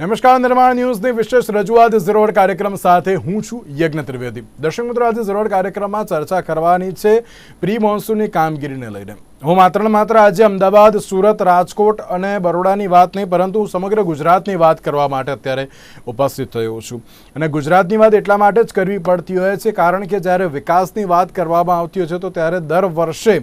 નમસ્કાર, નિર્માણ ન્યૂઝની વિશેષ રજૂઆત ઝરોડ કાર્યક્રમ સાથે હું છું યજ્ઞ ત્રિવેદી. દર્શક મિત્રો, આજે ઝરોડ કાર્યક્રમમાં ચર્ચા કરવાની છે પ્રી મોન્સૂનની કામગીરીને લઈને. હું માત્ર ને માત્ર આજે અમદાવાદ, સુરત, રાજકોટ અને બરોડાની વાત નહીં, પરંતુ સમગ્ર ગુજરાતની વાત કરવા માટે અત્યારે ઉપસ્થિત થયો છું. અને ગુજરાતની વાત એટલા માટે જ કરવી પડતી હોય છે, કારણ કે જ્યારે વિકાસની વાત કરવામાં આવતી હોય છે, તો ત્યારે દર વર્ષે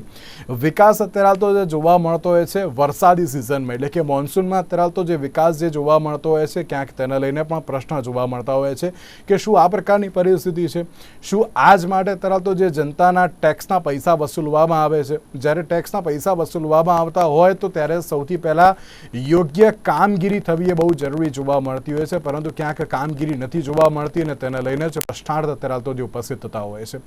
વિકાસ અત્યારે તો જે જોવા મળતો હોય છે, વરસાદી સિઝનમાં, એટલે કે મોન્સૂનમાં અત્યારે તો જે વિકાસ જે જોવા મળતો હોય છે, ક્યાંક તેને લઈને પણ પ્રશ્ન જોવા મળતા હોય છે, કે શું આ પ્રકારની પરિસ્થિતિ છે? શું આજ માટે અત્યારે તો જે જનતાના ટેક્સના પૈસા વસૂલવામાં આવે છે? જ્યારે ટેક્સના પૈસા વસૂલવામાં આવતા હોય તો ત્યારે સૌથી પહેલાં યોગ્ય કામગીરી થવી એ બહુ જરૂરી જોવા મળતી હોય છે, પરંતુ ક્યાંક કામગીરી નથી જોવા મળતી અને તેને લઈને જ પ્રશ્નાર્થ અત્યારે તો જે ઉપસ્થિત થતા હોય છે.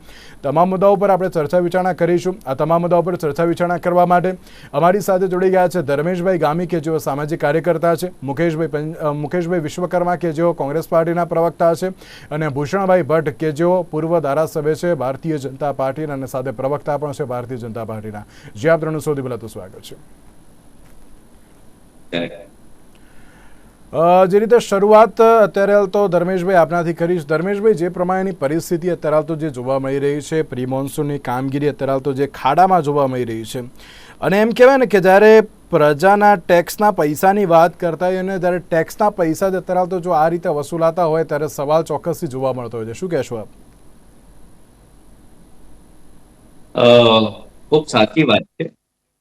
તમામ મુદ્દાઓ પર આપણે ચર્ચા વિચારણા કરીશું. આ તમામ મુદ્દાઓ પર ચર્ચા વિચારણા કરવા માટે અમારી સાથે જોડી ગયા છે ધર્મેશભાઈ ગામી, કે જેઓ સામાજિક કાર્યકર્તા છે, મુકેશભાઈ મુકેશભાઈ વિશ્વકર્મા, કે જેઓ કોંગ્રેસ પાર્ટીના પ્રવક્તા છે, અને ભૂષણભાઈ ભટ્ટ, કે જેઓ પૂર્વ ધારાસભ્ય છે, ભારતીય જનતા પાર્ટીના અને સાથે પ્રવક્તા પણ છે, ભારતીય જનતા પાર્ટીના. જે આપ ત્રણનું સૌથી પહેલા તો સ્વાગત છે જે રીતે શરૂઆત અત્યારે હાલ તો ધર્મેશભાઈ આપનાથી કરીશ. ધર્મેશભાઈ જે પ્રમાણેની પરિસ્થિતિ અત્યારે હાલ તો જે જોવા મળી રહી છે પ્રી મોન્સૂનની કામગીરી અત્યારે હાલ તો જે ખાડામાં જોવા મળી રહી છે. અને એમ કહેવાય ને કે જ્યારે પ્રજાના ટેક્સના પૈસાની વાત કરતા હોય અને જ્યારે ટેક્સના પૈસા જ અત્યારે હાલ તો જો આ રીતે વસૂલાતા હોય ત્યારે સવાલ ચોક્કસથી જોવા મળતો હોય છે. શું કહેશો આપ? ખૂબ સાચી વાત છે.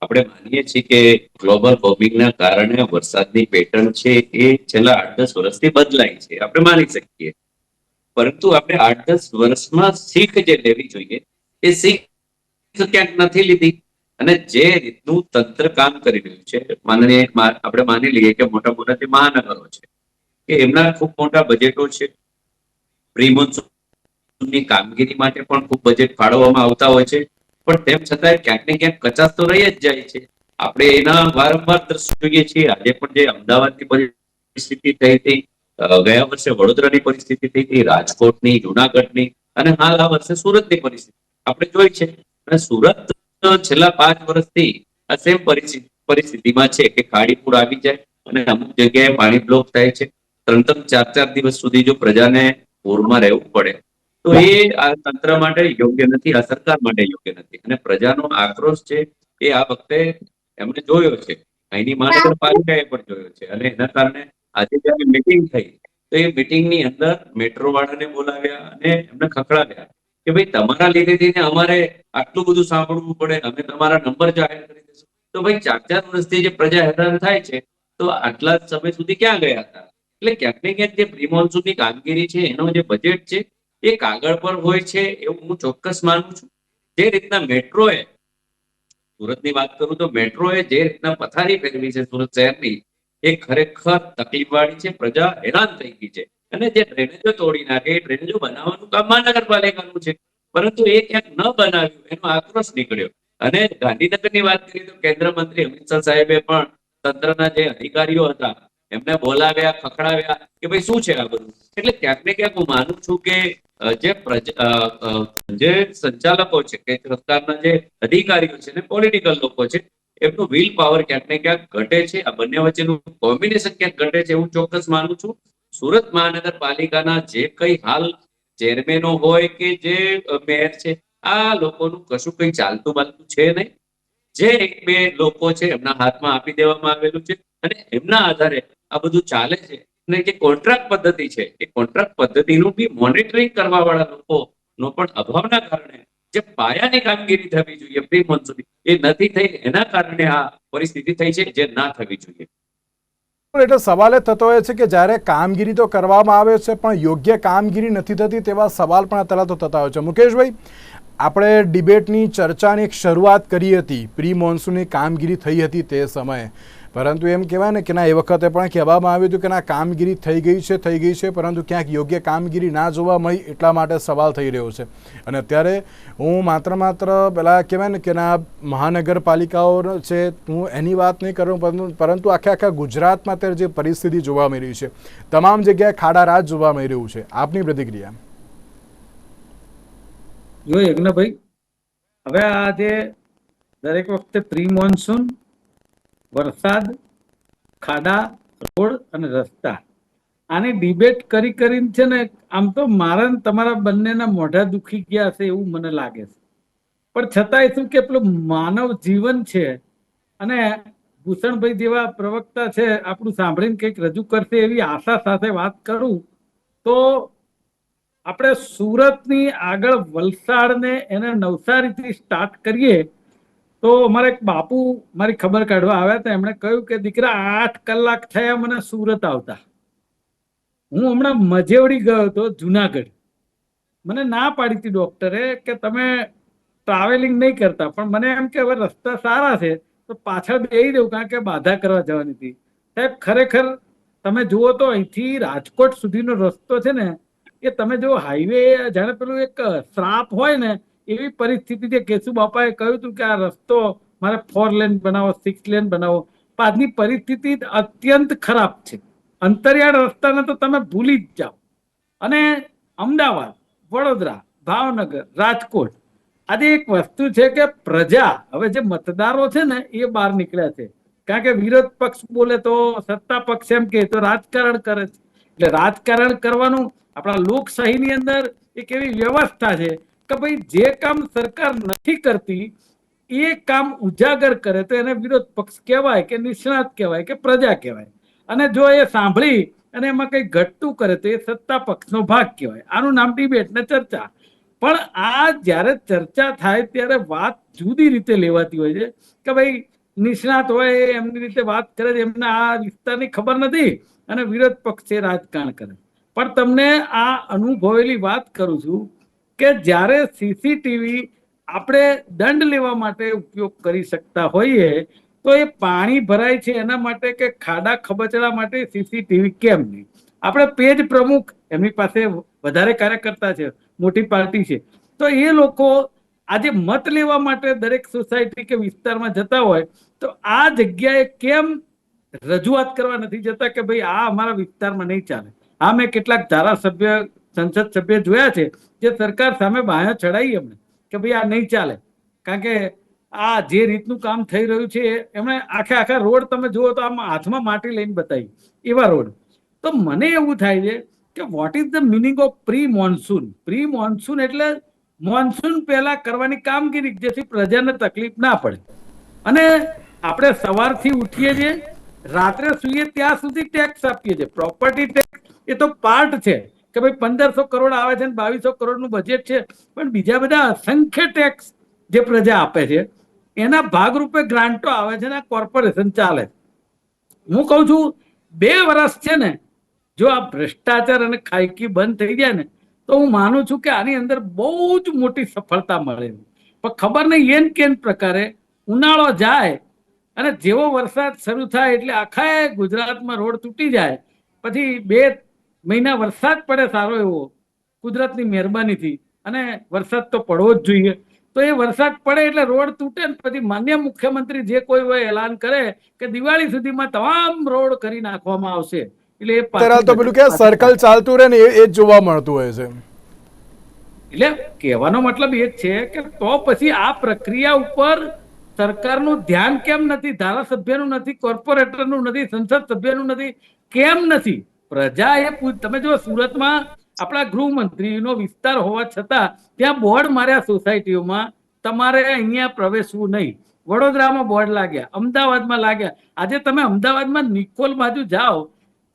આપણે માનીએ છીએ કે ગ્લોબલ વોર્મિંગના કારણે વરસાદની પેટર્ન છે એ છેલ્લા આઠ દસ વર્ષથી બદલાઈ છે. આપણે માની શકીએ. પરંતુ આપણે આઠ દસ વર્ષમાં શીખ જે લેવી જોઈએ, એ શીખ ક્યાંક નથી લીધી. અને જે રીતનું તંત્ર કામ કરી રહ્યું છે, માનનીય આપણે માની લઈએ કે મોટા મોટા જે મહાનગરો છે કે એમના ખૂબ મોટા બજેટો છે. પ્રી કામગીરી માટે પણ ખૂબ બજેટ ફાળવવામાં આવતા હોય છે. પણ તેમ છતાંય ક્યાંક ને ક્યાંક કચાસ તો રહી જ જાય છે. આપણે એના વારંવાર દ્રશ્યો જોઈએ છીએ. આજે પણ જે અમદાવાદની પરિસ્થિતિ થઈ હતી ગયા વર્ષે વડોદરાની પરિસ્થિતિ થઈ હતી, રાજકોટની, જુનાગઢની અને હાલ આ વર્ષે સુરતની પરિસ્થિતિ. આપણે જોઈ છે. અને સુરત છેલ્લા પાંચ વર્ષથી આ સેમ પરિસ્થિતિ પરિસ્થિતિમાં છે કે ખાડી પૂર આવી જાય અને અમુક જગ્યાએ પાણી બ્લોક થાય છે. ત્રણ ત્રણ ચાર ચાર દિવસ સુધી જો પ્રજાને પૂરમાં રહેવું પડે તો એ આ તંત્ર માટે યોગ્ય નથી, આ સરકાર માટે યોગ્ય નથી. અને પ્રજાનો આક્રોશ છે એ આ વખતે એમણે જોયો છે. અહીંની મહાનગરપાલિકાએ પણ જોયો છે. અને એના કારણે આજે જયારે મિટિંગ થઈ, તો એ મિટિંગની અંદર મેટ્રો વાળાને બોલાવ્યા અને એમને ખખડાવ્યા કે ભાઈ, તમારા લીધેથી ને અમારે આટલું બધું સાંભળવું પડે, અમે તમારા નંબર જાહેર કરી દઈશું. તો ભાઈ, ચાર ચાર વર્ષથી જે પ્રજા હેરાન થાય છે, તો આટલા સમય સુધી ક્યાં ગયા હતા? એટલે ક્યાંક ને ક્યાંક જે પ્રી મોન્સૂનની કામગીરી છે, એનો જે બજેટ છે એ કાગળ પર હોય છે એવું હું ચોક્કસ માનું છું. જે રીતના મેટ્રોએ, સુરતની વાત કરું તો મેટ્રોએ જે રીતના પથારી ફેરવી છે સુરત શહેરની, એ ખરેખર તકલીફવાળી છે, પ્રજા હેરાન થઈ ગઈ છે. અને જે ડ્રેનેજો તોડી નાખે, એ ડ્રેનેજો બનાવવાનું કામ મહાનગરપાલિકાનું છે. પરંતુ એ ક્યાંક ન બનાવ્યું, એનો આક્રોશ નીકળ્યો. અને ગાંધીનગરની વાત કરીએ તો કેન્દ્ર મંત્રી અમિત શાહ સાહેબે પણ તંત્રના જે અધિકારીઓ હતા, એમને બોલાવ્યા, ખખડાવ્યા કે ભાઈ શું છે આ બધું? એટલે ક્યાંક ને ક્યાંક હું માનું છું કે જે જે સંચાલકો છે, કે સરકારના જે અધિકારીઓ છે ને પોલિટિકલ લોકો છે, એમનું વિલ પાવર ક્યાંક ને ક્યાંક ઘટે છે. આ બંને વચ્ચેનું કોમ્બિનેશન ક્યાંક ઘટે છે એવું ચોક્કસ માનું છું. સુરત મહાનગરપાલિકાના જે કઈ હાલ ચેરમેનો હોય કે જે મેયર છે, આ લોકોનું કશું કઈ ચાલતું બાલતું છે નહીં. જે એક બે લોકો છે, એમના હાથમાં આપી દેવામાં આવેલું છે અને એમના આધારે આ બધું ચાલે છે. જે કોન્ટ્રાક્ટ પદ્ધતિ છે, એ કોન્ટ્રાક્ટ પદ્ધતિનું બી મોનિટરિંગ કરવા વાળા લોકોનો પણ અભાવના કારણે જે પાયાની કામગીરી થવી જોઈએ પ્રી મોન્સૂનની એ નથી થઈ, એના કારણે આ પરિસ્થિતિ થઈ છે જે ના થવી જોઈએ. એટલે સવાલ એ થતો હોય છે કે જ્યારે કામગીરી તો કરવામાં આવે છે, પણ યોગ્ય કામગીરી નથી થતી તેવા સવાલ પણ અત્યારે તો થતા હોય છે. મુકેશભાઈ, આપણે ડિબેટની ચર્ચાની એક શરૂઆત કરી હતી પ્રી મોન્સૂનની કામગીરી થઈ હતી તે સમયે. પરંતુ એમ કહેવાય ને કે ના, એ વખતે પણ કહેવામાં આવ્યું હતું કે ના, કામગીરી થઈ ગઈ છે, થઈ ગઈ છે, પરંતુ ક્યાંક યોગ્ય કામગીરી ના જોવા મળી એટલા માટે સવાલ થઈ રહ્યો છે. અને અત્યારે હું માત્ર માત્ર પેલા કહેવાય ને કે ના, મહાનગરપાલિકાઓ છે, હું એની વાત નહીં કરું, પરંતુ આખે આખા ગુજરાતમાં અત્યારે જે પરિસ્થિતિ જોવા મળી રહી છે, તમામ જગ્યાએ ખાડા રાજ જોવા મળી રહ્યું છે. આપની પ્રતિક્રિયા? જો યજ્ઞભાઈ, હવે આ જે દરેક વખતે પ્રી મોન્સૂન વરસાદ, ખાડા, રોડ અને રસ્તા. આની ડિબેટ કરી કરીને છે ને, આમ તો મારા ને તમારા બંનેના મોઢા દુખી ગયા હશે એવું મને લાગે છે. પણ છતાંય શું કે પેલું માનવ જીવન છે અને ભૂષણભાઈ જેવા પ્રવક્તા છે, આપણું સાંભળીને કંઈક રજૂ કરશે એવી આશા સાથે વાત કરું, તો આપણે સુરતની આગળ વલસાડને એને નવસારીથી સ્ટાર્ટ કરીએ તો મારે બાપુ મારી ખબર કાઢવા આવ્યા હતા. એમણે કહ્યું કે, દીકરા, આઠ કલાક થયા મને સુરત આવતા. હું હમણાં મજેવડી ગયો હતો, જુનાગઢ. મને ના પાડી હતી ડોક્ટરે કે તમે ટ્રાવેલિંગ નહીં કરતા. પણ મને એમ કે, હવે રસ્તા સારા છે, તો પાછળ બેહી દેવું કારણ કે બાધા કરવા જવાની હતી. સાહેબ, ખરેખર તમે જુઓ તો અહીંથી રાજકોટ સુધીનો રસ્તો છે ને, એ તમે જો હાઈવે જાણે પેલું એક શ્રાપ હોય ને એવી પરિસ્થિતિ છે કેશુ બાપાએ કહ્યું હતું કે આ રસ્તો મારે ફોર લેન બનાવો સિક્સ લેન બનાવો. આજની પરિસ્થિતિ અત્યંત ખરાબ છે. અંતરિયાળ રસ્તાને તો તમે ભૂલી જ જાઓ. અને અમદાવાદ, વડોદરા, ભાવનગર, રાજકોટ, આજે એક વસ્તુ છે કે પ્રજા, હવે જે મતદારો છે ને, એ બહાર નીકળ્યા છે. કારણ કે વિરોધ પક્ષ બોલે તો સત્તા પક્ષ એમ કે તો રાજકારણ કરે છે. એટલે રાજકારણ કરવાનું આપણા લોકશાહીની અંદર એક એવી વ્યવસ્થા છે કે ભાઈ જે કામ સરકાર નથી કરતી, એ કામ ઉજાગર કરે તો એને વિરોધ પક્ષ કહેવાય કે નિષ્ણાત કહેવાય કે પ્રજા કહેવાય. અને જો એ સાંભળી અને એમાં કંઈ ઘટતું કરે તો એ સત્તા પક્ષનો ભાગ કહેવાય. આનું નામ ડિબેટ ને ચર્ચા. પણ આ જ્યારે ચર્ચા થાય ત્યારે વાત જુદી રીતે લેવાતી હોય છે કે ભાઈ નિષ્ણાત હોય, એમની રીતે વાત કરે છે, એમને આ વિસ્તારની ખબર નથી અને વિરોધ પક્ષે રાજકારણ કરે. પણ તમને આ અનુભવેલી વાત કરું છું કે જ્યારે સીસીટીવી આપણે દંડ લેવા માટે ઉપયોગ કરી શકતા હોઈએ, તો એ પાણી ભરાય છે એના માટે કે ખાડા ખબચડા માટે સીસીટીવી કેમ નહીં? આપણે પેજ પ્રમુખ એમની પાસે વધારે કાર્યકર્તા છે, મોટી પાર્ટી છે. તો એ લોકો આજે મત લેવા માટે દરેક સોસાયટી કે વિસ્તારમાં જતા હોય, તો આ જગ્યાએ કેમ રજૂઆત કરવા નથી જતા કે ભાઈ આ અમારા વિસ્તારમાં નહીં ચાલે? આ મેં કેટલાક ધારાસભ્ય સંસદ સભ્ય જોયા છે જે સરકાર સામે બાયા ચડાવી એમણે કે ભાઈ આ નહીં ચાલે. કારણ કે આ જે રીતનું કામ થઈ રહ્યું છે એમણે આખે આખા રોડ તમે જુઓ તો આમ હાથમાં માટી લઈને બતાવી, એવા રોડ. તો મને એવું થાય છે કે what is the meaning of pre monsoon pre monsoon એટલે મોન્સૂન પહેલા કરવાની કામગીરી જેથી પ્રજાને તકલીફ ના પડે. અને આપણે સવારથી ઉઠીએ છીએ, રાત્રે સુઈએ ત્યાં સુધી ટેક્સ આપીએ છીએ. પ્રોપર્ટી ટેક્સ એ તો પાર્ટ છે. કે ભાઈ પંદરસો કરોડ આવે છે ને બાવીસો કરોડનું બજેટ છે, પણ બીજા બધા અસંખ્ય ટેક્સ જે પ્રજા આપે છે, એના ભાગરૂપે ગ્રાન્ટો આવે છે ને કોર્પોરેશન ચાલે હું કહું છું, બે વર્ષ છે ને, જો આ ભ્રષ્ટાચાર અને ખાયકી બંધ થઈ જાય ને, તો હું માનું છું કે આની અંદર બહુ જ મોટી સફળતા મળે પણ ખબર નહીં એન કેન પ્રકારે ઉનાળો જાય અને જેવો વરસાદ શરૂ થાય એટલે આખા ગુજરાતમાં રોડ તૂટી જાય, પછી બે મહિના વરસાદ પડે સારો એવો કુદરતની મહેરબાનીથી. અને વરસાદ તો પડવો જ જોઈએ. તો એ વરસાદ પડે એટલે રોડ તૂટે ને પછી માન્ય મુખ્યમંત્રી જે કોઈ હોય એલાન કરે કે દિવાળી સુધીમાં તમામ રોડ કરી નાખવામાં આવશે. એટલે એ તો પેલું કે સર્કલ ચાલતું રહે ને એ જ જોવા મળતું હોય છે. એટલે કહેવાનો મતલબ એ જ છે કે તો પછી આ પ્રક્રિયા ઉપર સરકારનું ધ્યાન કેમ નથી ધારાસભ્યનું નથી કોર્પોરેટરનું નથી સંસદ સભ્યનું નથી કેમ નથી? પ્રજા એ તમે જો સુરતમાં આપણા ગૃહમંત્રીનો વિસ્તાર હોવા છતાં ત્યાં બોર્ડ માર્યા સોસાયટીઓમાં તમારે અહીંયા પ્રવેશવું નહીં. વડોદરામાં બોર્ડ લાગ્યા, અમદાવાદમાં લાગ્યા. આજે તમે અમદાવાદમાં નિકોલ બાજુ જાઓ,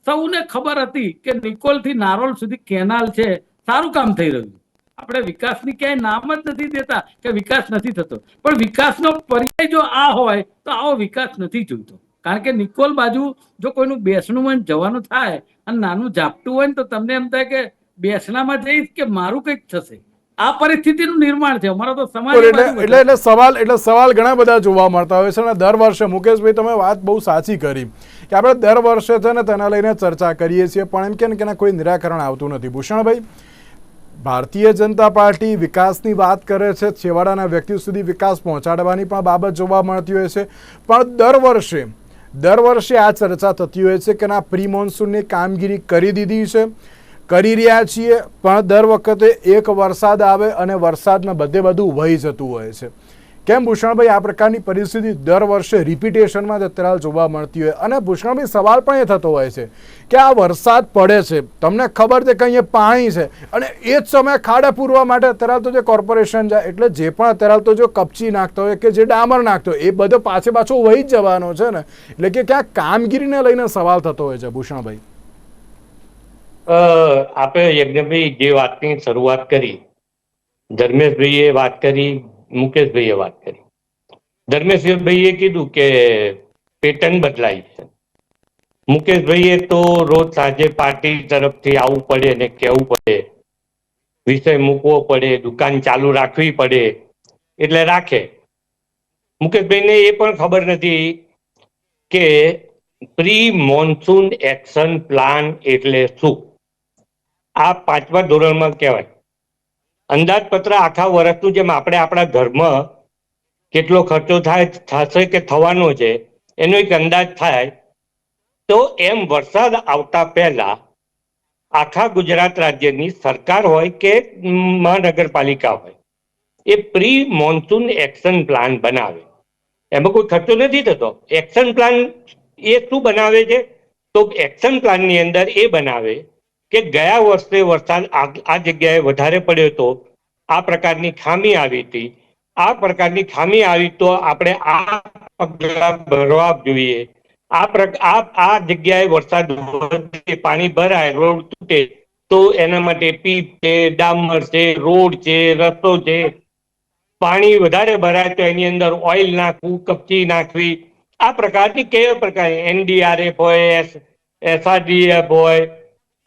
સૌને ખબર હતી કે નિકોલથી નારોલ સુધી કેનાલ છે. સારું કામ થઈ રહ્યું. આપણે વિકાસની ક્યાંય નામ જ નથી દેતા કે વિકાસ નથી થતો. પણ વિકાસનો પર્યાય જો આ હોય, તો આવો વિકાસ નથી જોઈતો. કારણ કે નિકોલ બાજુ જો કોઈનું બેસણું હોય ને જવાનું થાય અને નાનું ઝાપટું હોય ને તો તમને એમ થાય કે બેસણામાં જઈશ કે મારું કંઈક થશે. આ પરિસ્થિતિનું નિર્માણ છે. અમારો તો સમાજ એટલે એટલે એટલે સવાલ એટલે સવાલ ઘણા બધા જોવા મળતા હોય છે અને દર વર્ષે મુકેશભાઈ તમે વાત બહુ સાચી કરી કે આપણે દર વર્ષે છે ને તેના લઈને ચર્ચા કરીએ છીએ પણ એમ કે ને કે એના કોઈ નિરાકરણ આવતું નથી. ભૂષણભાઈ ભારતીય જનતા પાર્ટી વિકાસની વાત કરે છે છેવાડાના વ્યક્તિ સુધી વિકાસ પહોંચાડવાની પણ બાબત જોવા મળતી હોય છે. પણ દર વર્ષે દર વર્ષે આ ચર્ચા થતી હોય છે કે ના પ્રી મોન્સૂનની કામગીરી કરી દીધી છે, કરી રહ્યા છીએ, પણ દર વખતે એક વરસાદ આવે અને વરસાદમાં બધે બધું વહી જતું હોય છે. કેમ ભૂષણભાઈ આ પ્રકારની પરિસ્થિતિ દર વર્ષે રિપીટેશનમાં અત્યારે જોવા મળતી હોય. અને ભૂષણભાઈ સવાલ પણ એ થતો હોય છે કે આ વરસાદ પડે છે. તમને ખબર છે કે અહીંયા પાણી છે. અને એ જ સમયે ખાડા પૂરવા માટે અત્યારે તો જે કોર્પોરેશન જાય એટલે જે પણ અત્યારે તો જો કપચી નાખતો હોય કે જે ડામર નાખતો હોય એ બધો પાછે પાછો વહી જ જવાનો છે ને. એટલે કે ક્યાં કામગીરીને લઈને સવાલ થતો હોય છે ભૂષણભાઈ. અ, આપે યજ્ઞભાઈ જે વાતની શરૂઆત કરી ધર્મેશભાઈએ વાત કરી મુકેશભાઈએ વાત કરી. ધર્મેશભાઈએ કીધું કે પેટર્ન બદલાઈ છે. મુકેશભાઈએ તો રોજ સાંજે પાર્ટી તરફથી આવવું પડે ને કહેવું પડે. વિષય મૂકવો પડે, દુકાન ચાલુ રાખવી પડે, એટલે રાખે. મુકેશભાઈને એ પણ ખબર નથી કે પ્રી મોન્સૂન એક્શન પ્લાન એટલે શું? આ પાંચમા ધોરણમાં કહેવાય. અંદાજપત્ર આખા વર્ષનું જેમ આપણે આપણા ઘરમાં કેટલો ખર્ચો થાય, થશે કે થવાનો છે, એનો એક અંદાજ થાય, તો એમ વરસાદ આવતા પહેલા આખા ગુજરાત રાજ્યની સરકાર હોય કે મહાનગરપાલિકા હોય, એ પ્રી મોન્સૂન એક્શન પ્લાન બનાવે. એમાં કોઈ ખર્ચો નથી થતો. એક્શન પ્લાન એ શું બનાવે છે? તો એક્શન પ્લાનની અંદર એ બનાવે કે ગયા વર્ષે વરસાદ આ જગ્યાએ વધારે પડ્યો હતો આ પ્રકારની ખામી આવી હતી. આ પ્રકારની ખામી આવી તો આપણે આ પગલા ભરવા જોઈએ. આ આ જગ્યાએ વરસાદ પાણી ભરાય, રોડ તૂટે, તો એના માટે પીપ છે, ડામર છે, રોડ છે, રસ્તો છે. પાણી વધારે ભરાય તો એની અંદર ઓઇલ નાખવું, કપચી નાખવી. આ પ્રકારની કેવા પ્રકારની એનડીઆરએફ હોય એસઆરડીએફ હોય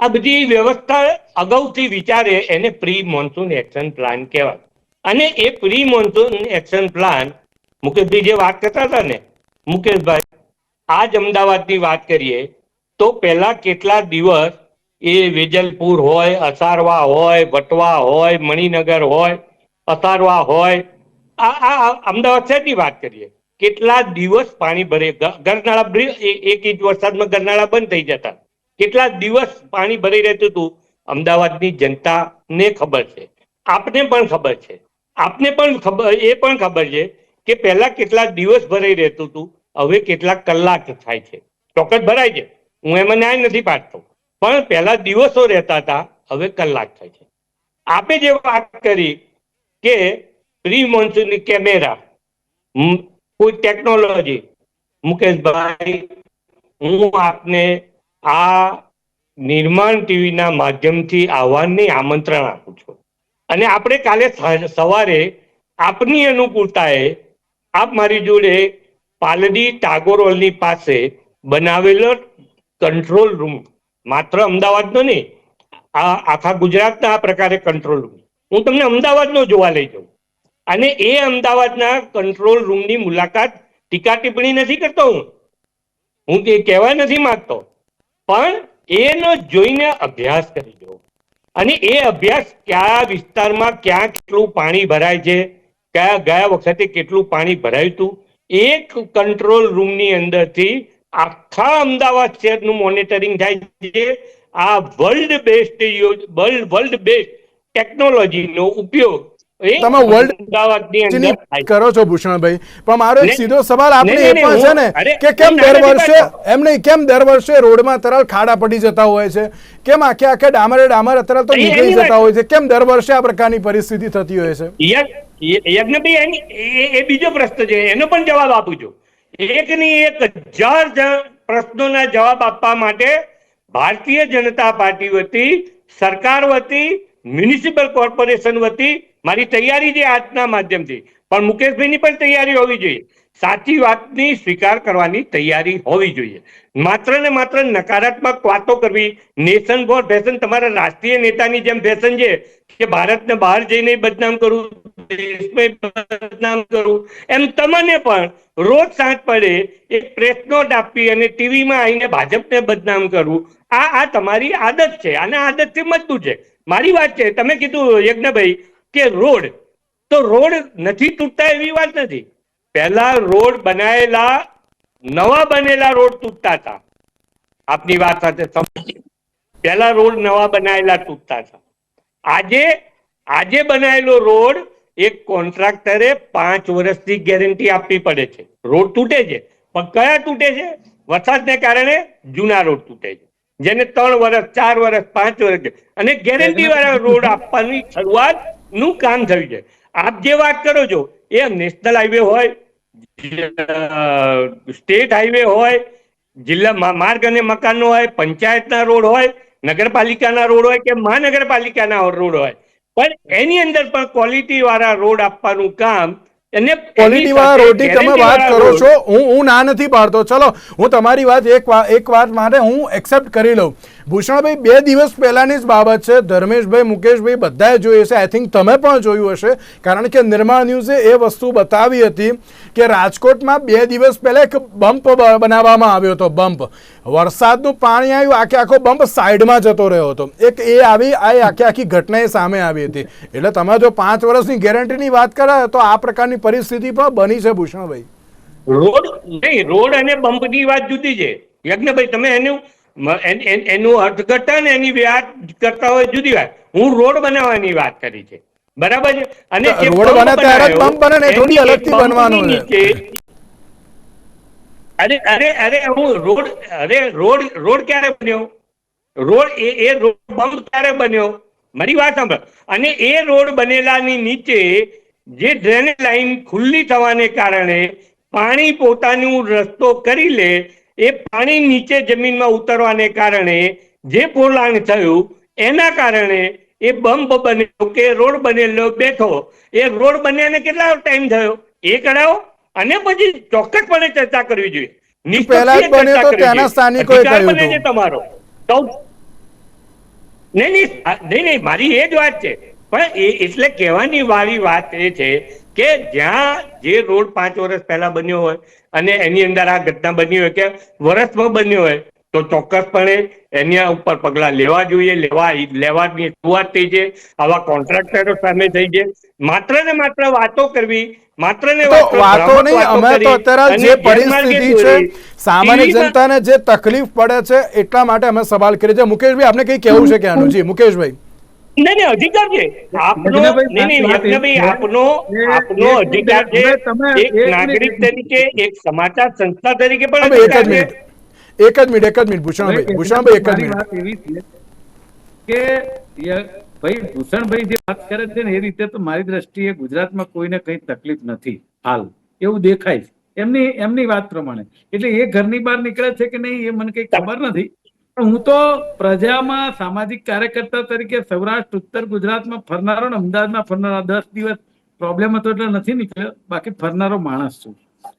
આ બધી વ્યવસ્થા અગાઉથી વિચારે એને પ્રી મોન્સૂન એક્શન પ્લાન કહેવાય. અને એ pre monsoon action plan Mukeshbhai જે વાત કરતા હતા ને, મુકેશભાઈ, આજ અમદાવાદની વાત કરીએ, તો પહેલા કેટલા દિવસ એ વેજલપુર હોય, અસારવા હોય, વટવા હોય, મણિનગર હોય, અસારવા હોય, આ આ અમદાવાદ શહેરની વાત કરીએ, કેટલા દિવસ પાણી ભરે? ગરનાળા એક ઇંચ વરસાદમાં ગરનાળા બંધ થઈ જતા. કેટલા દિવસ પાણી ભરી રહેતું હતું. અમદાવાદની જનતાને ખબર છે. આપને પણ ખબર છે. આપને પણ ખબર, એ પણ ખબર છે કે પહેલા કેટલા દિવસ ભરાઈ રહેતું હતું. હવે કેટલા કલાક થાય છે. ચોક્કસ ભરાય છે. હું એમાં ન્યાય નથી પાડતો. પણ પહેલા દિવસો રહેતા હતા, હવે કલાક થાય છે. આપે જે વાત કરી કે પ્રી મોન્સુન કેમેરા કોઈ ટેકનોલોજી, મુકેશભાઈ, હું આપને આ નિર્માણ ટીવીના માધ્યમથી આહવાનની આમંત્રણ આપું છું. અને આપણે કાલે સવારે આપની અનુકૂળતાએ આપ મારી જોડે પાલડી ટાગોરોલની પાસે બનાવેલો કંટ્રોલ રૂમ માત્ર અમદાવાદનો નહીં, આ આખા ગુજરાતના આ પ્રકારે કંટ્રોલ રૂમ હું તમને અમદાવાદનો જોવા લઈ જાઉં. અને એ અમદાવાદના કંટ્રોલ રૂમની મુલાકાત ટીકા ટિપ્પણી નથી કરતો હું. હું તે કહેવા નથી માંગતો. પણ એનો જોઈને અભ્યાસ કરી દો. અને એ અભ્યાસ કયા વિસ્તારમાં ક્યાં કેટલું પાણી ભરાય છે, કયા ગયા વખતે કેટલું પાણી ભરાયું હતું, એક કંટ્રોલ રૂમની અંદરથી આખા અમદાવાદ શહેરનું મોનિટરિંગ થાય છે. આ world best world world best ટેકનોલોજીનો ઉપયોગ તમે છે. કરો છો ભૂષણભાઈ. પણ મારો એક સીધો સવાલ આપણે એ પણ છે ને કે કેમ દર વર્ષે એમ નહીં કેમ દર વર્ષે રોડમાં તરલ ખાડા પડી જતા હોય છે? કેમ આખે આખે ડામરે ડામર અત્યારે તો નીકળી જતા હોય છે? કેમ દર વર્ષે આ પ્રકારની પરિસ્થિતિ થતી હોય છે? યજ્ઞભાઈ એની એ- બીજો પ્રશ્ન છે. એનો પણ જવાબ આપું છું. એકની એક હજાર જ- પ્રશ્નોના જવાબ આપવા માટે ભારતીય જનતા પાર્ટી વતી સરકાર વતી મ્યુનિસિપલ કોર્પોરેશન વતી મારી તૈયારી છે આજના માધ્યમથી. પણ મુકેશભાઈની પણ તૈયારી હોવી જોઈએ. સાચી વાતની સ્વીકાર કરવાની તૈયારી હોવી જોઈએ. માત્ર ને માત્ર નકારાત્મક વાતો કરવી, નેશન ફોર ફેશન, તમારા રાષ્ટ્રીય નેતાની જેમ ફેશન છે, કે ભારતને બહાર જઈને બદનામ કરવું દેશમાં બદનામ કરવું એમ તમને પણ રોજ સાંજ પડે એક પ્રેસ નોટ આપવી અને ટીવીમાં આવીને ભાજપને બદનામ કરવું આ આ તમારી આદત છે. અને આદત આદતથી મજબૂત છે. મારી વાત છે. તમે કીધું યજ્ઞભાઈ કે રોડ? તો રોડ નથી તૂટતા એવી વાત નથી. પહેલા રોડ બનાયેલા, નવા બનેલા રોડ તૂટતા હતા. આપની વાત સાથે પહેલા રોડ નવા બનાયેલા તૂટતા હતા. આજે આજે બનાયેલો રોડ એક કોન્ટ્રાક્ટરે પાંચ વર્ષની ગેરંટી આપવી પડે છે. રોડ તૂટે છે. પણ કયા તૂટે છે? વરસાદને કારણે જૂના રોડ તૂટે છે. જેને ત્રણ વર્ષ, ચાર વર્ષ, પાંચ વર્ષ. અને ગેરંટી વાળા રોડ આપવાની શરૂઆત નું કામ થયું છે. આપ જે વાત કરો છો એ નેશનલ હાઈવે હોય સ્ટેટ હાઈવે હોય જિલ્લા માર્ગ અને મકાનનો હોય પંચાયતના રોડ હોય નગરપાલિકાના રોડ હોય કે મહાનગરપાલિકાના રોડ હોય. પણ એની અંદર પણ ક્વોલિટી વાળા રોડ આપવાનું કામ એને ક્વોલિટી વાળા રોડની તમે વાત કરો છો હું હું ના નથી પાડતો. ચલો હું તમારી વાત એક એક વાત માટે હું એક્સેપ્ટ કરી લઉં. ભૂષણભાઈ, બે દિવસ પહેલાની જ બાબત છે. ધર્મેશભાઈ, મુકેશભાઈ બધાએ જોઈ હશે. આઈ થિંક તમે પણ જોયું હશે. કારણ કે નિર્માણ ન્યૂઝે એ વસ્તુ બતાવી હતી કે રાજકોટમાં બે દિવસ પહેલા એક બમ્પ બનાવવામાં આવ્યો હતો, બમ્પ. વરસાદનું પાણી આવ્યું, આખે આખો બમ્પ સાઈડમાં જતો રહ્યો હતો. એક એ આવી, આ આખી આખી ઘટના એ સામે આવી હતી. એટલે તમે જો પાંચ વર્ષની ગેરંટીની વાત કરે, તો આ પ્રકારની પરિસ્થિતિ પણ બની છે, ભૂષણભાઈ. રોડ નહીં, રોડ અને બમ્પની વાત જુદી છે. યજ્ઞભાઈ, તમે એનું એન- અર્થઘટન એની વાત કરતા હોય જુદી વાત. હું રોડ બનાવવાની વાત કરી છે. બરાબર છે? અને રોડ બને ત્યારે જ બનાવ્યો, બને ને, થોડી અલગથી બમ્પની છે. અરે અરે અરે હું રોડ અરે રોડ રોડ ક્યારે બન્યો? રોડ એ એ રોડ બંધ ક્યારે બન્યો? મારી વાત સાંભળ. અને એ રોડ બનેલાની નીચે જે ડ્રેનેજ લાઈન ખુલ્લી થવાને કારણે પાણી પોતાનું રસ્તો કરી લે એ પાણી નીચે જમીનમાં ઉતરવાને કારણે જે પોલાણ થયું એના કારણે એ બમ્પ બન્યો કે રોડ બનેલો બેઠો. એ રોડ બન્યાને કેટલા ટાઈમ થયો? એ કરાવો અને પછી ચોક્કસપણે ચર્ચા કરવી જોઈએ. પહેલા જ બન્યો તો ચર્ચા કરવી ત્યાંના જોઈએ. સ્થાનિકોએ કહ્યું છે તમારો. નહીં નહીં નહીં નહીં મારી એ જ વાત છે. પણ એ એટલે કહેવાની વાળી વાત એ છે કે જ્યાં જે રોડ પાંચ વર્ષ પહેલા બન્યો હોય અને એની અંદર આ ઘટના બની હોય કે વર્ષમાં બન્યો હોય તો ચોક્કસપણે એની ઉપર પગલા લેવા જોઈએ લેવા લેવાની શરૂઆત થઈ છે. આવા કોન્ટ્રાક્ટરો સામે થઈ છે. માત્ર ને માત્ર વાતો કરવી માત્ર ને વાતો નહીં અમે તો અત્યારે જે પરિસ્થિતિ છે સામાન્ય જનતાને જે તકલીફ પડે છે એટલા માટે અમે સવાલ કરીએ છીએ. મુકેશભાઈ આપને કઈ કહેવું છે કે આનું જી મુકેશભાઈ. નહીં નહીં અધિકાર છે. આપનો નહીં નહીં યજ્ઞભાઈ આપનો આપનો અધિકાર છે. એક નાગરિક તરીકે એક સમાચાર સંસ્થા તરીકે પણ હવે એક જ અધિકાર છે. એક જ મિનિટ એક જ મિનિટ ભૂષણભાઈ ભૂષણભાઈ એક જ મિનિટ. વાત એવી છે કે ભાઈ ભૂષણભાઈ જે વાત કરે છે ને એ રીતે તો મારી દ્રષ્ટિએ ગુજરાતમાં કોઈને કઈ તકલીફ નથી હાલ. એવું દેખાય છે. એમની એમની વાત પ્રમાણે. એટલે એ ઘરની બહાર નીકળે છે કે નહીં એ મને કઈ ખબર નથી. હું તો પ્રજામાં સામાજિક કાર્યકર્તા તરીકે સૌરાષ્ટ્ર, ઉત્તર ગુજરાતમાં ફરનારો ને અમદાવાદમાં ફરનારો દસ દિવસ પ્રોબ્લેમ હતો એટલે નથી નીકળ્યો. બાકી ફરનારો માણસ છું.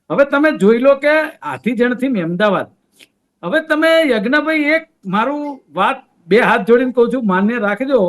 હવે તમે જોઈ લો કે હાથીજણથી મેં અમદાવાદ. હવે તમે યજ્ઞભાઈ, એક મારું વાત બે હાથ જોડીને કહું છું. માન્ય રાખજો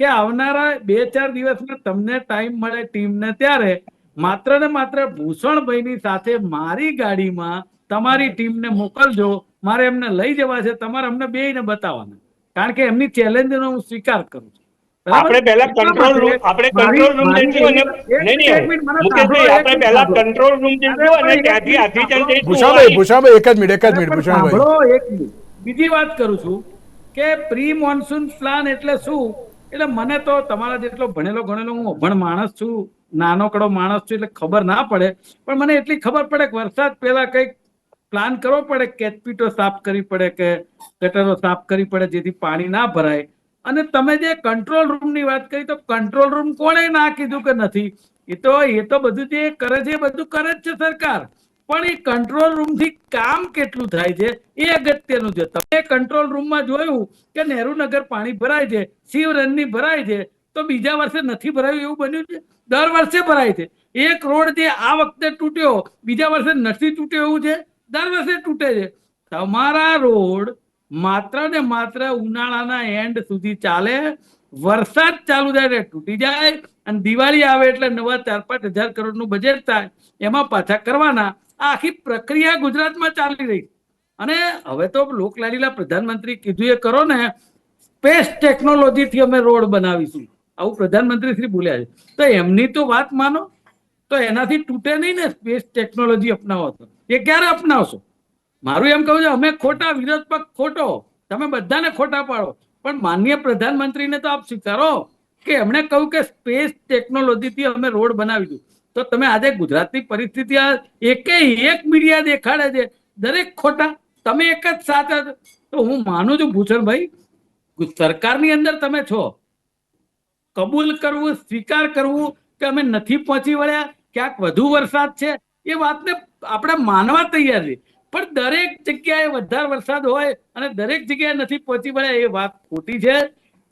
કે આવનારા બે ચાર દિવસમાં તમને ટાઈમ મળે ટીમને ત્યારે માત્ર ને માત્ર ભૂષણભાઈની સાથે મારી ગાડીમાં તમારી ટીમને મોકલજો. મારે એમને લઈ જવા છે તમારે અમને બે ને બતાવવાના. કારણ કે એમની ચેલેન્જ નો હું સ્વીકાર કરું છું. આપણે પહેલા કંટ્રોલ રૂમ આપણે કંટ્રોલ રૂમ જઈશું અને એક- એક નહીં નહીં મુકેશભાઈ આપણે પહેલા કંટ્રોલ રૂમ જઈશું અને ત્યાંથી આથી હાથીજણ જઈશું ભૂષણભાઈ ભૂષણભાઈ એક જ મિનિટ એક જ મિનિટ સાંભળો એક મિનિટ. બીજી વાત કરું છું કે પ્રી મોન્સૂન પ્લાન એટલે શું? એટલે મને તો તમારા જેટલો ભણેલો ગણેલો હું અભણ માણસ છું નાનકડો માણસ છું એટલે ખબર ના પડે. પણ મને એટલી ખબર પડે કે વરસાદ પહેલા કંઈક પ્લાન કરવો પડે કેચપીટો સાફ કરવી પડે કે ગટરો સાફ કરવી પડે જેથી પાણી ના ભરાય. અને તમે જે કંટ્રોલ રૂમની વાત કરી તો કંટ્રોલ રૂમ કોણે ના કીધું કે નથી? એ તો એ તો બધું જે કરે છે એ બધું કરે જ છે સરકાર. પણ એ કંટ્રોલ રૂમથી કામ કેટલું થાય છે એ અગત્યનું છે. તમે કંટ્રોલ રૂમમાં જોયું કે નહેરુનગર પાણી ભરાય છે શિવરનની ભરાય છે, તો બીજા વર્ષે નથી ભરાયું એવું બન્યું છે? દર વર્ષે ભરાય છે. એક રોડ જે આ વખતે તૂટ્યો, બીજા વર્ષે નથી તૂટ્યો એવું છે? દર વર્ષે તૂટે છે. તમારા રોડ માત્ર ને માત્ર ઉનાળાના એન્ડ સુધી ચાલે, વરસાદ ચાલુ થાય એટલે તૂટી જાય, અને દિવાળી આવે એટલે નવા ચાર પાંચ હજાર કરોડનું બજેટ થાય, એમાં પાછા કરવાના આ આખી પ્રક્રિયા ગુજરાતમાં ચાલી રહી અને હવે તો લોકલાડીલા પ્રધાનમંત્રી કીધું એ કરો ને સ્પેસ ટેકનોલોજીથી અમે રોડ બનાવીશું. આવું પ્રધાનમંત્રી શ્રી બોલ્યા છે. તો એમની તો વાત માનો, તો એનાથી તૂટે નહીં ને સ્પેસ ટેકનોલોજી અપનાવો તો. એ ક્યારે અપનાવશો? મારું એમ કહું છે, અમે ખોટા વિરોધ પક્ષ ખોટો, તમે બધાને ખોટા પાડો. પણ માન્ય પ્રધાનમંત્રીને તો આપ સ્વીકારો કે એમણે કહ્યું કે સ્પેસ ટેકનોલોજીથી અમે રોડ બનાવીશું તો તમે આજે ગુજરાતની પરિસ્થિતિ આ એકે એક મીડિયા દેખાડે છે, દરેક ખોટા. તમે એક જ સાચા. તો હું માનું છું, ભૂષણભાઈ સરકારની અંદર તમે છો. કબૂલ કરવું, સ્વીકાર કરવું કે અમે નથી પહોંચી વળ્યા, ક્યાંક વધુ વરસાદ છે, એ વાતને આપણે માનવા તૈયાર છીએ. પણ દરેક જગ્યાએ વધારે વરસાદ હોય અને દરેક જગ્યાએ નથી પહોંચી પડે એ વાત ખોટી છે.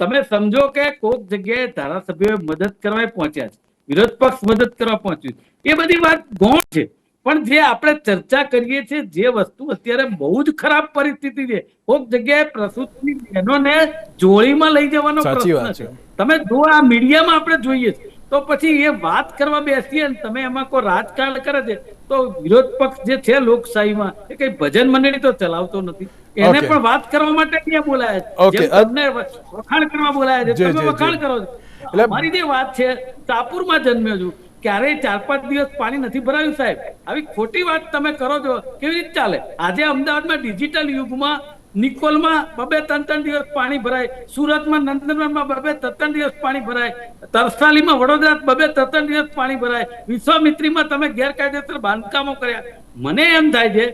તમે સમજો કે કોઈક જગ્યાએ ધારાસભ્યોએ મદદ કરવા પહોંચ્યા છે. વિરોધ પક્ષ મદદ કરવા પહોંચ્યું એ બધી વાત ગૌણ છે. પણ જે આપણે ચર્ચા કરીએ છીએ જે વસ્તુ અત્યારે બહુ જ ખરાબ પરિસ્થિતિ છે. કોઈક જગ્યાએ પ્રસૂતિની બહેનોને જોડીમાં લઈ જવાનો પ્રશ્ન છે. તમે જો આ મીડિયામાં આપણે જોઈએ છે તો પછી એ વાત કરવા બેસીએ ને તમે એમાં કોઈ રાજકારણ કરે છે તો વિરોધ પક્ષ જે છે લોકશાહીમાં એ કઈ ભજન મંડળી તો ચલાવતો નથી. એને પણ વાત કરવા માટે અહીંયા બોલાયા છે. તમને વખાણ કરવા બોલાયા છે તમે વખાણ કરો છો. એટલે- અમારી જે વાત છે તાપુરમાં જન્મ્યો છું. ક્યારેય ચાર પાંચ દિવસ પાણી નથી ભરાયું સાહેબ. આવી ખોટી વાત તમે કરો છો કેવી રીતે ચાલે? આજે અમદાવાદમાં ડિજિટલ યુગમાં નિકોલમાં બબે ત્રણ ત્રણ દિવસ પાણી ભરાય. સુરતમાં નંદનવનમાં બબે ત્રણ દિવસ પાણી ભરાય. તરસાલીમાં વડોદરા બબે ત્રણ દિવસ પાણી ભરાય. વિશ્વામિત્રીમાં તમે ગેરકાયદેસર બાંધકામો કર્યા. મને એમ થાય છે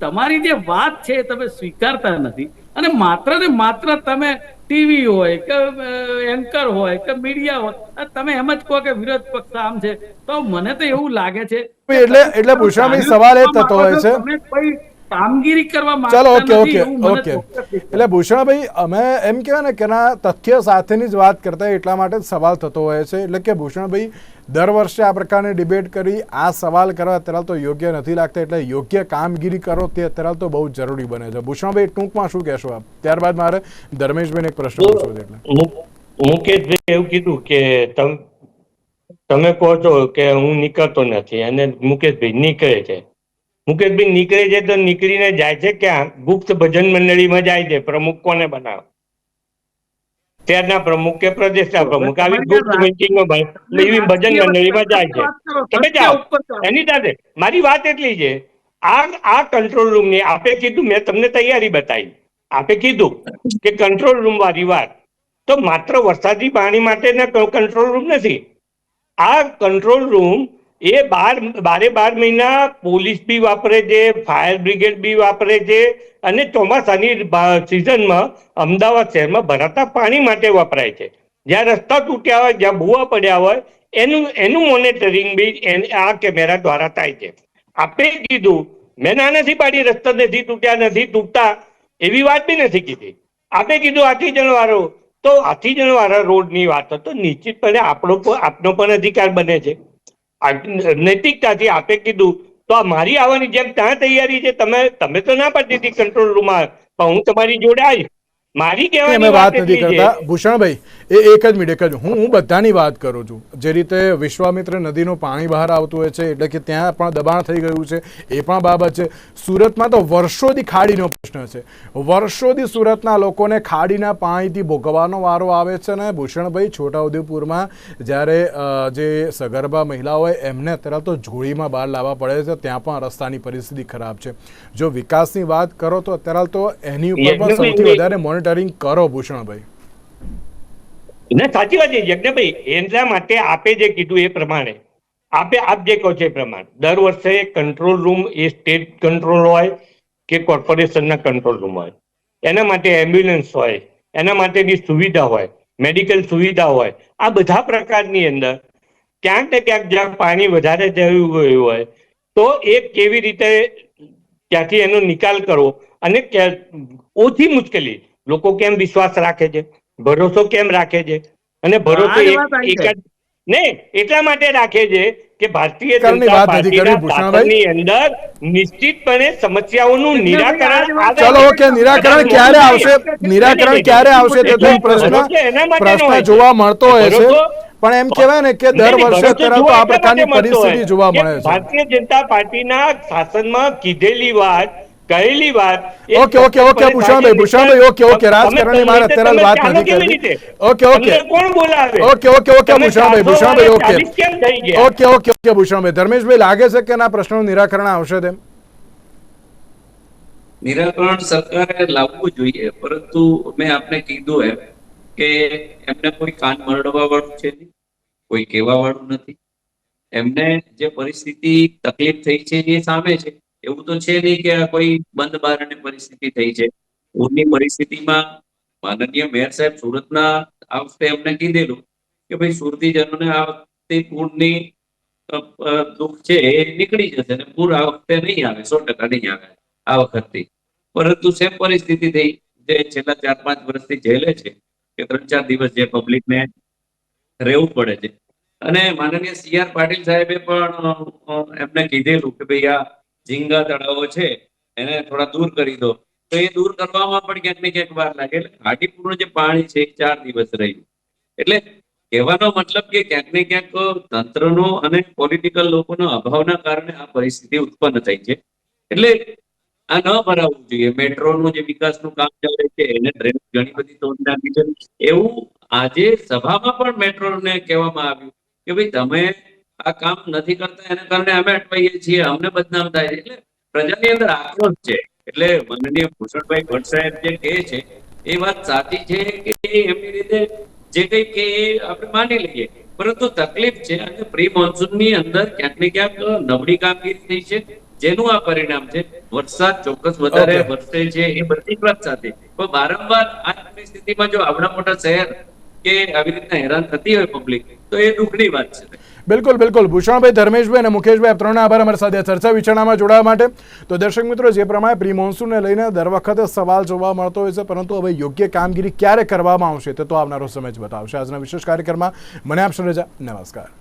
તમારી જે વાત છે તમે સ્વીકારતા નથી. અને માત્ર ને માત્ર તમે ટીવી હોય કે એન્કર હોય કે મીડિયા હોય તમે એમ જ કહો કે વિરોધ પક્ષ આમ છે. તો મને તો એવું લાગે છે એટલે એટલે ભૂષણભાઈ સવાલ એ થતો હોય છે. કામગીરી કરવા ચાલો માંગતા ઓકે નથી ઓકે ઓકે એટલે ભૂષણભાઈ અમે એમ કહેવાય ને કે ના તથ્ય સાથેની જ વાત કરતા એટલા માટે સવાલ થતો હોય છે. એટલે કે ભૂષણભાઈ દર વર્ષે આ પ્રકારની ડિબેટ કરી આ સવાલ કરવા અત્યારે તો યોગ્ય નથી લાગતા એટલે યોગ્ય કામગીરી કરો તે અત્યારે તો બહુ જરૂરી બને છે. ભૂષણભાઈ ટૂંકમાં શું કહેશો આપ? ત્યારબાદ મારે ધર્મેશભાઈને એક પ્રશ્ન પૂછવો છે એટલે. મુકેશભાઈ એવું કીધું કે તમ તમે કહો છો કે હું નીકળતો નથી અને મુકેશભાઈ નીકળે છે. મુકેશભાઈ નીકળે છે તો નીકળીને જાય છે ક્યાં? ગુપ્ત ભજન મંડળીમાં જાય છે. પ્રમુખ કોને બનાવે? ત્યારના પ્રમુખ કે પ્રદેશના પ્રમુખ? આવી ગુપ્ત મિટિંગમાં એવી ભજન મંડળીમાં જાય છે. તમે જાઓ. એની સાથે. મારી વાત એટલી છે. આ આ કંટ્રોલ રૂમની આપે કીધું મેં તમને તૈયારી બતાવી. આપે કીધું કે કંટ્રોલ રૂમ વાળી વાત. તો માત્ર વરસાદી પાણી માટેના કંટ્રોલ રૂમ નથી. આ કંટ્રોલ રૂમ એ બાર, બારે બાર મહિના પોલીસ બી વાપરે છે, ફાયર બ્રિગેડ બી વાપરે છે અને ચોમાસાની સિઝનમાં અમદાવાદ શહેરમાં ભરાતા પાણી માટે વપરાય છે. જ્યાં રસ્તા તૂટ્યા હોય, જ્યાં ભૂવા પડ્યા હોય, એનું એનું મોનિટરિંગ બી આ કેમેરા દ્વારા થાય છે. આપે કીધું, મેં ના નથી પાડી રસ્તા નથી તૂટ્યા, નથી તૂટતા, એવી વાત બી નથી કીધી. આપે કીધું આથી જણવારો તો આથી જણવાળા રોડની વાત તો નિશ્ચિતપણે આપણો પણ- આપનો પણ અધિકાર બને છે. નૈતિકતાથી આપે કીધું. તો આ મારી આવવાની જેમ ત્યાં તૈયારી છે. તમે તમે તો ના પાડતી હતી કંટ્રોલ રૂમમાં પણ હું તમારી જોડે આવીશ. મારી કહેવાની વાત નથી કરતા. ભૂષણભાઈ એ એક જ મિનિટ એક જ હું હું બધાની વાત કરું છું. જે રીતે વિશ્વામિત્ર નદીનું પાણી બહાર આવતું હોય છે એટલે કે ત્યાં પણ દબાણ થઈ ગયું છે એ પણ બાબત છે. સુરતમાં તો વર્ષોથી ખાડીનો પ્રશ્ન છે. વર્ષોથી સુરતના લોકોને ખાડીના પાણીથી ભોગવવાનો વારો આવે છે અને ભૂષણભાઈ છોટાઉદેપુરમાં જ્યારે જે સગર્ભા મહિલા હોય એમને અત્યારે તો જોડીમાં બહાર લાવવા પડે છે ત્યાં પણ રસ્તાની પરિસ્થિતિ ખરાબ છે. જો વિકાસની વાત કરો તો અત્યારે તો એની ઉપર પણ સૌથી વધારે મોનિટરિંગ કરો ભૂષણભાઈ. ના, સાચી વાત છે યજ્ઞભાઈ એના માટે આપે જે કીધું એ પ્રમાણે. આપે, આપ જે કહો છો એ પ્રમાણે. દર વર્ષે કંટ્રોલ રૂમ એ સ્ટેટ કંટ્રોલ હોય કે કોર્પોરેશનના કંટ્રોલ રૂમ હોય. એના માટે એમ્બ્યુલન્સ હોય, એના માટેની સુવિધા હોય મેડિકલ સુવિધા હોય, આ બધા પ્રકારની અંદર ક્યાંક ને ક્યાંક જ્યાં પાણી વધારે જયું ગયું હોય, તો એ કેવી રીતે ત્યાંથી એનો નિકાલ કરવો અને ઓછી મુશ્કેલી લોકો કેમ વિશ્વાસ રાખે છે? ભરોસો કેમ રાખે છે? અને ભરોસો નહીં એટલા માટે રાખે છે કે ભારતીય જનતા પાર્ટીના અંદર નિશ્ચિતપણે સમસ્યાઓનું નિરાકરણ ચલો ઓકે નિરાકરણ ક્યારે આવશે? નિરાકરણ ક્યારે આવશે તે તો પ્રશ્ન પ્રશ્ન જોવા મળતો હોય છે પણ એમ કહેવાય ને કે દર વર્ષે તરફ આ પ્રકારની પરિસ્થિતિ જોવા મળે છે. ભારતીય જનતા પાર્ટીના શાસનમાં કીધેલી વાત કહેલી વાત okay okay okay Bhushanbhai Bhushanbhai okay okay રાજકારણની મારે અત્યારે વાત નથી કરવી ઓકે ઓકે. કોણ બોલાવે? Okay okay okay Bhushanbhai Bhushanbhai okay? Okay okay okay Bhushanbhai. Dharmeshbhai લાગે છે કે ના પ્રશ્નનું નિરાકરણ આવશે તેમ? નિરાકરણ સરકારે લાવવું જોઈએ પરંતુ મેં આપને કીધું એમ કે એમને કોઈ કાન મરડવા વાળું છે નહીં કોઈ કહેવા વાળું નથી. એમને જે પરિસ્થિતિ તકલીફ થઈ છે એ સામે છે. એવું તો છે નહીં કે આ કોઈ બંધ બારણે પરિસ્થિતિ થઈ છે. પૂરની પરિસ્થિતિમાં માનનીય મેયર સાહેબ સુરતના આ વખતે એમને કીધેલું કે ભાઈ સુરતીજનોને આ વખતે પૂરની દુઃખ છે એ નીકળી જશે અને પૂર આ વખતે નહીં આવે, સો ટકા નહીં આવે આ વખતથી. પરંતુ સેમ પરિસ્થિતિ થઈ જે છેલ્લા ચાર પાંચ વર્ષથી ઝેલે છે કે ત્રણ ચાર દિવસ જે પબ્લિકને રહેવું પડે છે. અને માનનીય સી આર પાટીલ સાહેબે પણ એમને કીધેલું કે ભાઈ આ ઝીંગા તળાવો છે, એને થોડા દૂર કરી દો. તો એ દૂર કરવામાં પણ ક્યાંક ને ક્યાંક વાર લાગે. એટલે જે પાણી છે, એ ચાર દિવસ રહ્યું એટલે કહેવાનો મતલબ કે ક્યાંક ને ક્યાંક તંત્રનો અને પોલિટિકલ લોકોનો અભાવના કારણે આ પરિસ્થિતિ ઉત્પન્ન થઈ છે. એટલે આ ન ભરાવવું જોઈએ. મેટ્રોનું જે વિકાસનું કામ ચાલે છે, એને ડ્રેનેજ ઘણી બધી તોડ નાખી છે. એવું આજે સભામાં પણ મેટ્રોને કહેવામાં આવ્યું કે ભાઈ તમે આ કામ નથી કરતા એના કારણે અમે અટવાઈએ છીએ અમને બદનામ થાય છે. એટલે પ્રજાની અંદર આક્રોશ છે. એટલે માનનીય ભૂષણભાઈ ભટ્ટ સાહેબ જે કહે છે એ વાત સાચી છે કે એમની રીતે જે કઈ કે આપણે માની લઈએ. પરંતુ તકલીફ છે અને પ્રી મોન્સૂનની અંદર ક્યાંક ને ક્યાંક નબળી કામગીરી થઈ છે જેનું આ પરિણામ છે. વરસાદ ચોક્કસ વધારે. વરસે છે એ બધી વાત સાથે પણ વારંવાર આ પરિસ્થિતિમાં જો આવડા મોટા શહેર કે આવી રીતના હેરાન થતી હોય પબ્લિક તો એ દુઃખની વાત છે. બિલકુલ બિલકુલ. ભૂષણભાઈ ધર્મેશભાઈ અને મુકેશભાઈ, આપ ત્રણના આભાર અમારી સાથે ચર્ચા વિચારણામાં જોડાવા માટે. તો દર્શક મિત્રો, જે પ્રમાણે પ્રી મોન્સૂનને લઈને દર વખતે સવાલ જોવા મળતો હોય છે, પરંતુ હવે યોગ્ય કામગીરી ક્યારે કરવામાં આવશે તે તો આવનારો સમય જ બતાવશે. આજના વિશેષ કાર્યક્રમમાં મને આપશો રજા નમસ્કાર.